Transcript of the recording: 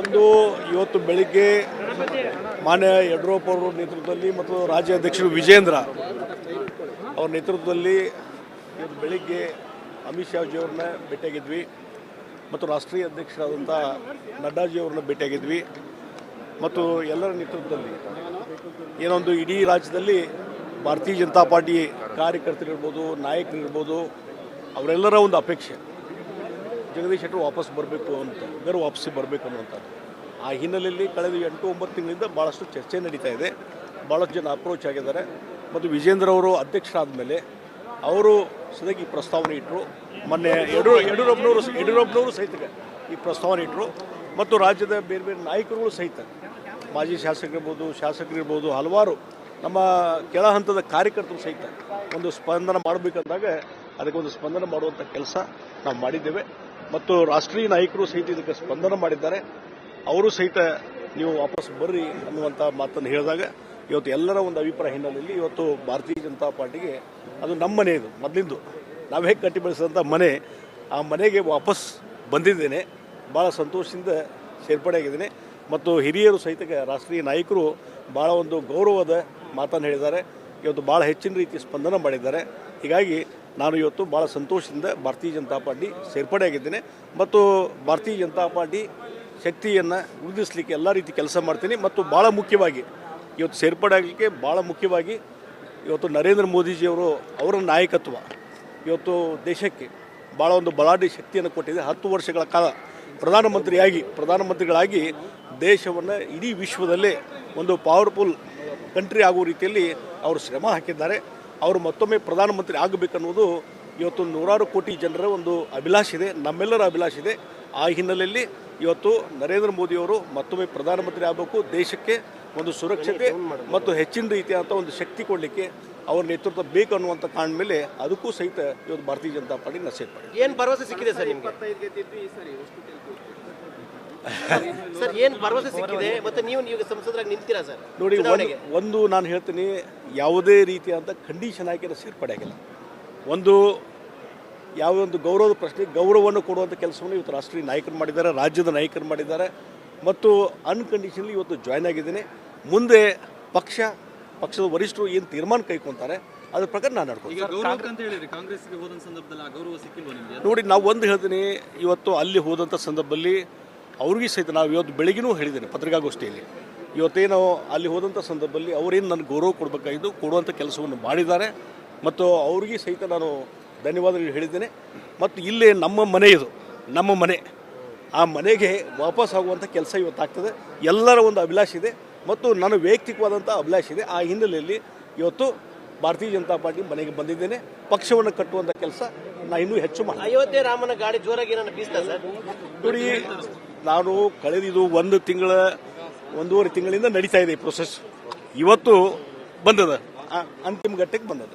ಒಂದು, ಇವತ್ತು ಬೆಳಿಗ್ಗೆ ಮಾನ್ಯ ಯಡಿಯೂರಪ್ಪ ಅವರ ನೇತೃತ್ವದಲ್ಲಿ ಮತ್ತು ರಾಜ್ಯ ಅಧ್ಯಕ್ಷರು ವಿಜೇಂದ್ರ ಅವ್ರ ನೇತೃತ್ವದಲ್ಲಿ ಇವತ್ತು ಬೆಳಿಗ್ಗೆ ಅಮಿತ್ ಶಾಜಿ ಅವ್ರನ್ನ ಭೇಟಿಯಾಗಿದ್ವಿ ಮತ್ತು ರಾಷ್ಟ್ರೀಯ ಅಧ್ಯಕ್ಷರಾದಂಥ ನಡ್ಡಾಜಿ ಅವ್ರನ್ನ ಭೇಟಿಯಾಗಿದ್ವಿ. ಮತ್ತು ಎಲ್ಲರ ನೇತೃತ್ವದಲ್ಲಿ ಏನೊಂದು ಇಡೀ ರಾಜ್ಯದಲ್ಲಿ ಭಾರತೀಯ ಜನತಾ ಪಾರ್ಟಿ ಕಾರ್ಯಕರ್ತರಿರ್ಬೋದು, ನಾಯಕರಿರ್ಬೋದು, ಅವರೆಲ್ಲರ ಒಂದು ಅಪೇಕ್ಷೆ. ಜಗದೀಶ್ ಶೆಟ್ಟರು ವಾಪಸ್ ಬರಬೇಕು ಅಂತ ಬೇರೆ ವಾಪಸ್ಸಿ ಬರಬೇಕು ಅನ್ನುವಂಥದ್ದು. ಆ ಹಿನ್ನೆಲೆಯಲ್ಲಿ ಕಳೆದ ಎಂಟು ಒಂಬತ್ತು ತಿಂಗಳಿಂದ ಭಾಳಷ್ಟು ಚರ್ಚೆ ನಡೀತಾ ಇದೆ. ಭಾಳಷ್ಟು ಜನ ಅಪ್ರೋಚ್ ಆಗಿದ್ದಾರೆ. ಮತ್ತು ವಿಜೇಂದ್ರ ಅವರು ಅಧ್ಯಕ್ಷರಾದ ಮೇಲೆ ಅವರು ಸದ್ಯಕ್ಕೆ ಈ ಪ್ರಸ್ತಾವನೆ ಇಟ್ಟರು ಮೊನ್ನೆ ಯಡಿಯೂರು ಯಡಿಯೂರಪ್ಪನವರು ಯಡಿಯೂರಪ್ಪನವರು ಸಹಿತ ಈ ಪ್ರಸ್ತಾವನೆ ಇಟ್ಟರು ಮತ್ತು ರಾಜ್ಯದ ಬೇರೆ ಬೇರೆ ನಾಯಕರುಗಳು ಸಹಿತ, ಮಾಜಿ ಶಾಸಕರಿರ್ಬೋದು ಶಾಸಕರಿರ್ಬೋದು, ಹಲವಾರು ನಮ್ಮ ಕೆಳ ಹಂತದ ಕಾರ್ಯಕರ್ತರು ಸಹಿತ ಒಂದು ಸ್ಪಂದನ ಮಾಡಬೇಕಂದಾಗ ಅದಕ್ಕೊಂದು ಸ್ಪಂದನ ಮಾಡುವಂಥ ಕೆಲಸ ನಾವು ಮಾಡಿದ್ದೇವೆ. ಮತ್ತು ರಾಷ್ಟ್ರೀಯ ನಾಯಕರು ಸಹಿತ ಇದಕ್ಕೆ ಸ್ಪಂದನ ಮಾಡಿದ್ದಾರೆ. ಅವರು ಸಹಿತ ನೀವು ವಾಪಸ್ ಬರ್ರಿ ಅನ್ನುವಂಥ ಮಾತನ್ನು ಹೇಳಿದಾಗ ಇವತ್ತು ಎಲ್ಲರ ಒಂದು ಅಭಿಪ್ರಾಯ ಹಿನ್ನೆಲೆಯಲ್ಲಿ ಇವತ್ತು ಭಾರತೀಯ ಜನತಾ ಪಾರ್ಟಿಗೆ ಅದು ನಮ್ಮ ಮನೆ ಇದು, ಮೊದಲಿಂದು. ನಾವು ಹೇಗೆ ಕಟ್ಟಿ ಬೆಳೆಸಿದಂಥ ಮನೆ, ಆ ಮನೆಗೆ ವಾಪಸ್ ಬಂದಿದ್ದೇನೆ. ಭಾಳ ಸಂತೋಷದಿಂದ ಸೇರ್ಪಡೆಯಾಗಿದ್ದೇನೆ. ಮತ್ತು ಹಿರಿಯರು ಸಹಿತ ರಾಷ್ಟ್ರೀಯ ನಾಯಕರು ಭಾಳ ಒಂದು ಗೌರವದ ಮಾತನ್ನು ಹೇಳಿದ್ದಾರೆ. ಇವತ್ತು ಭಾಳ ಹೆಚ್ಚಿನ ರೀತಿ ಸ್ಪಂದನ ಮಾಡಿದ್ದಾರೆ. ಹೀಗಾಗಿ ನಾನು ಇವತ್ತು ಭಾಳ ಸಂತೋಷದಿಂದ ಭಾರತೀಯ ಜನತಾ ಪಾರ್ಟಿ ಸೇರ್ಪಡೆಯಾಗಿದ್ದೇನೆ ಮತ್ತು ಭಾರತೀಯ ಜನತಾ ಪಾರ್ಟಿ ಶಕ್ತಿಯನ್ನು ವೃದ್ಧಿಸಲಿಕ್ಕೆ ಎಲ್ಲ ರೀತಿ ಕೆಲಸ ಮಾಡ್ತೀನಿ. ಮತ್ತು ಭಾಳ ಮುಖ್ಯವಾಗಿ ಇವತ್ತು ಸೇರ್ಪಡೆ ಆಗಲಿಕ್ಕೆ ಭಾಳ ಮುಖ್ಯವಾಗಿ ಇವತ್ತು ನರೇಂದ್ರ ಮೋದಿಜಿಯವರು ಅವರ ನಾಯಕತ್ವ ಇವತ್ತು ದೇಶಕ್ಕೆ ಭಾಳ ಒಂದು ಬಲಾಢ್ಯ ಶಕ್ತಿಯನ್ನು ಕೊಟ್ಟಿದೆ. ಹತ್ತು ವರ್ಷಗಳ ಕಾಲ ಪ್ರಧಾನಮಂತ್ರಿಯಾಗಿ, ಪ್ರಧಾನಮಂತ್ರಿಗಳಾಗಿ ದೇಶವನ್ನು ಇಡೀ ವಿಶ್ವದಲ್ಲೇ ಒಂದು ಪವರ್ಫುಲ್ ಕಂಟ್ರಿ ಆಗುವ ರೀತಿಯಲ್ಲಿ ಅವರು ಶ್ರಮ ಹಾಕಿದ್ದಾರೆ. ಅವರು ಮತ್ತೊಮ್ಮೆ ಪ್ರಧಾನಮಂತ್ರಿ ಆಗಬೇಕನ್ನುವುದು ಇವತ್ತು ನೂರಾರು ಕೋಟಿ ಜನರ ಒಂದು ಅಭಿಲಾಷೆ ಇದೆ ನಮ್ಮೆಲ್ಲರ ಅಭಿಲಾಷಿದೆ ಇದೆ. ಆ ಹಿನ್ನೆಲೆಯಲ್ಲಿ ಇವತ್ತು ನರೇಂದ್ರ ಮೋದಿಯವರು ಮತ್ತೊಮ್ಮೆ ಪ್ರಧಾನಮಂತ್ರಿ ಆಗಬೇಕು ದೇಶಕ್ಕೆ ಒಂದು ಸುರಕ್ಷತೆ ಮತ್ತು ಹೆಚ್ಚಿನ ರೀತಿಯಾದಂಥ ಒಂದು ಶಕ್ತಿ ಕೊಡಲಿಕ್ಕೆ ಅವ್ರ ನೇತೃತ್ವ ಬೇಕು ಅನ್ನುವಂಥ ಕಾರಣ ಮೇಲೆ ಅದಕ್ಕೂ ಸಹಿತ ಇವತ್ತು ಭಾರತೀಯ ಜನತಾ ಪಾರ್ಟಿ ನಸೇರ್ಪಡೆ ಏನು ಭರವಸೆ ಸಿಕ್ಕಿದೆ ಸರ್ ನಿಮ್ಗೆ? ಸರ್ ಏನು ಭರವಸೆ ಸಿಕ್ಕಿದೆ? ಮತ್ತೆ ನೀವು ನೀವು ಸಂಸದರಾಗಿ ನಿಂತೀರಾ ಸರ್? ನೋಡಿ ಒಂದು ನಾನು ಹೇಳ್ತೀನಿ ಯಾವುದೇ ರೀತಿಯಾದಂಥ ಕಂಡೀಷನ್ ಹಾಕಿ ನಾವು ಸೇರ್ಪಡೆ ಆಗಿಲ್ಲ ಒಂದು ಯಾವುದೇ ಒಂದು ಗೌರವದ ಪ್ರಶ್ನೆ ಗೌರವವನ್ನು ಕೊಡುವಂಥ ಕೆಲಸವನ್ನು ಇವತ್ತು ರಾಷ್ಟ್ರೀಯ ನಾಯಕರು ಮಾಡಿದ್ದಾರೆ ರಾಜ್ಯದ ನಾಯಕರು ಮಾಡಿದ್ದಾರೆ. ಮತ್ತು ಅನ್ಕಂಡೀಷನ್ಲಿ ಇವತ್ತು ಜಾಯ್ನ್ ಆಗಿದ್ದೀನಿ. ಮುಂದೆ ಪಕ್ಷ ಪಕ್ಷದ ವರಿಷ್ಠರು ಏನು ತೀರ್ಮಾನ ಕೈಕೊಂತಾರೆ ಅದ್ರ ಪ್ರಕಾರ ನಾನು ನಡ್ಕೊಂಡು ನೋಡಿ ನಾವು ಒಂದು ಹೇಳ್ತೀನಿ ಇವತ್ತು ಅಲ್ಲಿ ಹೋದಂಥ ಸಂದರ್ಭದಲ್ಲಿ ಅವ್ರಿಗೆ ಸಹಿತ ನಾವು ಇವತ್ತು ಬೆಳಗ್ಗೆನೂ ಹೇಳಿದ್ದೇನೆ ಪತ್ರಿಕಾಗೋಷ್ಠಿಯಲ್ಲಿ. ಇವತ್ತೇನು ಅಲ್ಲಿ ಹೋದಂಥ ಸಂದರ್ಭದಲ್ಲಿ ಅವರೇನು ನನಗೆ ಗೌರವ ಕೊಡಬೇಕಾಗಿದ್ದು ಕೊಡುವಂಥ ಕೆಲಸವನ್ನು ಮಾಡಿದ್ದಾರೆ. ಮತ್ತು ಅವ್ರಿಗೆ ಸಹಿತ ನಾನು ಧನ್ಯವಾದಗಳು ಹೇಳಿದ್ದೇನೆ. ಮತ್ತು ಇಲ್ಲೇ ನಮ್ಮ ಮನೆ ಇದು ನಮ್ಮ ಮನೆ. ಆ ಮನೆಗೆ ವಾಪಸ್ ಆಗುವಂಥ ಕೆಲಸ ಇವತ್ತಾಗ್ತದೆ. ಎಲ್ಲರ ಒಂದು ಅಭಿಲಾಷೆ ಇದೆ. ಮತ್ತು ನನ್ನ ವೈಯಕ್ತಿಕವಾದಂಥ ಅಭಿಲಾಷೆ ಇದೆ. ಆ ಹಿನ್ನೆಲೆಯಲ್ಲಿ ಇವತ್ತು ಭಾರತೀಯ ಜನತಾ ಪಾರ್ಟಿ ಮನೆಗೆ ಬಂದಿದ್ದೇನೆ. ಪಕ್ಷವನ್ನು ಕಟ್ಟುವಂಥ ಕೆಲಸ ನಾನು ಇನ್ನೂ ಹೆಚ್ಚು ಮಾಡಿ ಅಯೋಧ್ಯೆ ರಾಮನ ಗಾಡಿ ಜೋರಾಗಿ ನಾನು ಬೀಸ್ತಾ ಸರ್? ನೋಡಿ ನಾನು ಕಳೆದಿದ್ದು ಒಂದು ತಿಂಗಳ, ಒಂದೂವರೆ ತಿಂಗಳಿಂದ ನಡೀತಾ ಇದೆ ಈ ಪ್ರೊಸೆಸ್ ಇವತ್ತು ಬಂದದ. ಅಂತಿಮ ಘಟ್ಟಕ್ಕೆ ಬಂದದ